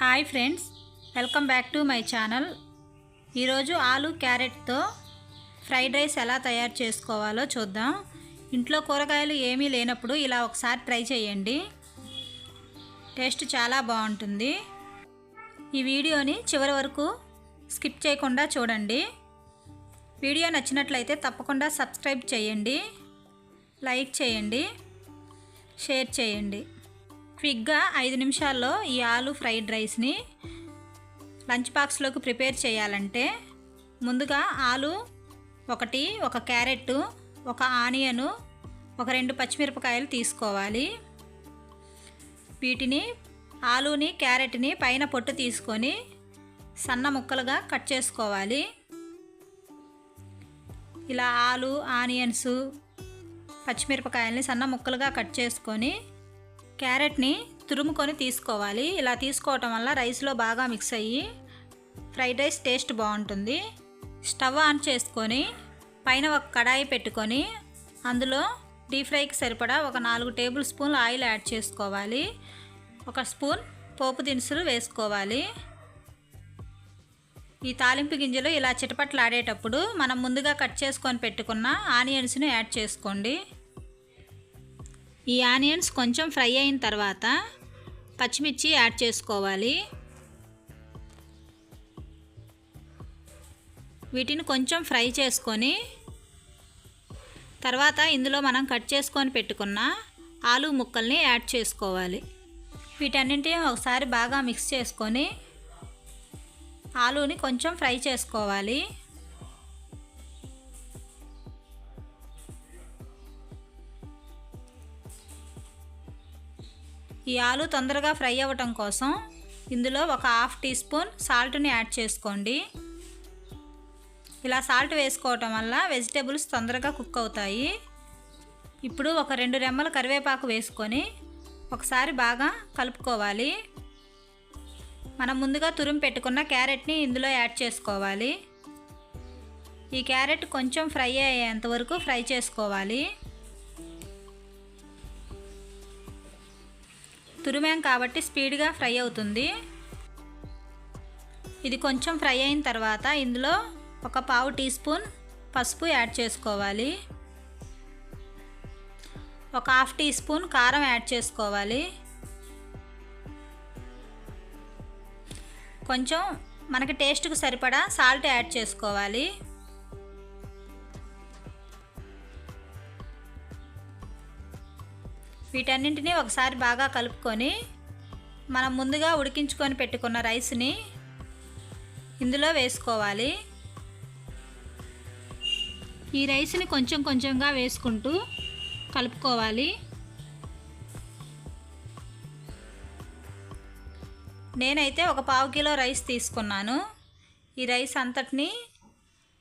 Hi friends welcome back to my channel. ఈరోజు ఆలు క్యారెట్తో fried rice ఎలా తయారు చేసుకోవాలో చూద్దాం. ఇంట్లో కూరగాయలు ఏమీ లేనప్పుడు ఇలా ఒకసారి ట్రై చేయండి. టేస్ట్ చాలా బాగుంటుంది. ఈ వీడియోని చివరి వరకు స్కిప్ చేయకుండా చూడండి. వీడియో నచ్చినట్లయితే తప్పకుండా సబ్స్క్రైబ్ చేయండి. లైక్ చేయండి. షేర్ చేయండి. క్విక్గా ఐదు నిమిషాల్లో ఈ ఆలు ఫ్రైడ్ రైస్ని లంచ్ బాక్స్లోకి ప్రిపేర్ చేయాలంటే ముందుగా ఆలు ఒకటి ఒక క్యారెట్ ఒక ఆనియను ఒక రెండు పచ్చిమిరపకాయలు తీసుకోవాలి. వీటిని ఆలుని క్యారెట్ని పైన పొట్టు తీసుకొని సన్న ముక్కలుగా కట్ చేసుకోవాలి. ఇలా ఆలు ఆనియన్స్ పచ్చిమిరపకాయల్ని సన్న ముక్కలుగా కట్ చేసుకొని క్యారెట్ని తురుముకొని తీసుకోవాలి. ఇలా తీసుకోవటం వల్ల రైస్లో బాగా మిక్స్ అయ్యి ఫ్రైడ్ రైస్ టేస్ట్ బాగుంటుంది. స్టవ్ ఆన్ చేసుకొని పైన ఒక కడాయి పెట్టుకొని అందులో డీప్ ఫ్రైకి సరిపడా ఒక నాలుగు టేబుల్ స్పూన్లు ఆయిల్ యాడ్ చేసుకోవాలి. ఒక స్పూన్ పోపు దినుసులు వేసుకోవాలి. ఈ తాలింపు గింజలు ఇలా చిటపట్లాడేటప్పుడు మనం ముందుగా కట్ చేసుకొని పెట్టుకున్న ఆనియన్స్ని యాడ్ చేసుకోండి. ఈ ఆనియన్స్ కొంచెం ఫ్రై అయిన తర్వాత పచ్చిమిర్చి యాడ్ చేసుకోవాలి. వీటిని కొంచెం ఫ్రై చేసుకొని తర్వాత ఇందులో మనం కట్ చేసుకొని పెట్టుకున్న ఆలు ముక్కల్ని యాడ్ చేసుకోవాలి. వీటన్నింటినీ ఒకసారి బాగా మిక్స్ చేసుకొని ఆలుని కొంచెం ఫ్రై చేసుకోవాలి. ఈ ఆలు తొందరగా ఫ్రై అవ్వటం కోసం ఇందులో ఒక హాఫ్ టీ స్పూన్ సాల్ట్ని యాడ్ చేసుకోండి. ఇలా సాల్ట్ వేసుకోవటం వల్ల వెజిటేబుల్స్ తొందరగా కుక్ అవుతాయి. ఇప్పుడు ఒక రెండు రెమ్మల కరివేపాకు వేసుకొని ఒకసారి బాగా కలుపుకోవాలి. మనం ముందుగా తురిమి పెట్టుకున్న క్యారెట్ని ఇందులో యాడ్ చేసుకోవాలి. ఈ క్యారెట్ కొంచెం ఫ్రై అయ్యేంత వరకు ఫ్రై చేసుకోవాలి. తురిమాం కాబట్టి స్పీడ్గా ఫ్రై అవుతుంది. ఇది కొంచెం ఫ్రై అయిన తర్వాత ఇందులో ఒక పావు టీ స్పూన్ పసుపు యాడ్ చేసుకోవాలి. ఒక హాఫ్ టీ స్పూన్ కారం యాడ్ చేసుకోవాలి. కొంచెం మనకి టేస్ట్కి సరిపడా సాల్ట్ యాడ్ చేసుకోవాలి. వీటన్నింటినీ ఒకసారి బాగా కలుపుకొని మనం ముందుగా ఉడికించుకొని పెట్టుకున్న రైస్ని ఇందులో వేసుకోవాలి. ఈ రైస్ని కొంచెం కొంచెంగా వేసుకుంటూ కలుపుకోవాలి. నేనైతే ఒక పావు కిలో రైస్ తీసుకున్నాను. ఈ రైస్ అంతటిని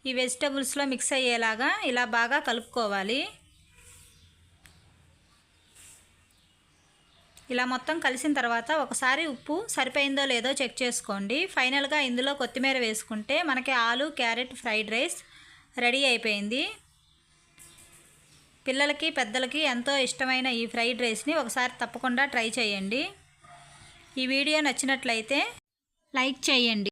ఈ వెజిటబుల్స్లో మిక్స్ అయ్యేలాగా ఇలా బాగా కలుపుకోవాలి. ఇలా మొత్తం కలిసిన తర్వాత ఒకసారి ఉప్పు సరిపోయిందో లేదో చెక్ చేసుకోండి. ఫైనల్గా ఇందులో కొత్తిమీర వేసుకుంటే మనకి ఆలు క్యారెట్ ఫ్రైడ్ రైస్ రెడీ అయిపోయింది. పిల్లలకి పెద్దలకి ఎంతో ఇష్టమైన ఈ ఫ్రైడ్ రైస్ని ఒకసారి తప్పకుండా ట్రై చేయండి. ఈ వీడియో నచ్చినట్లయితే లైక్ చేయండి.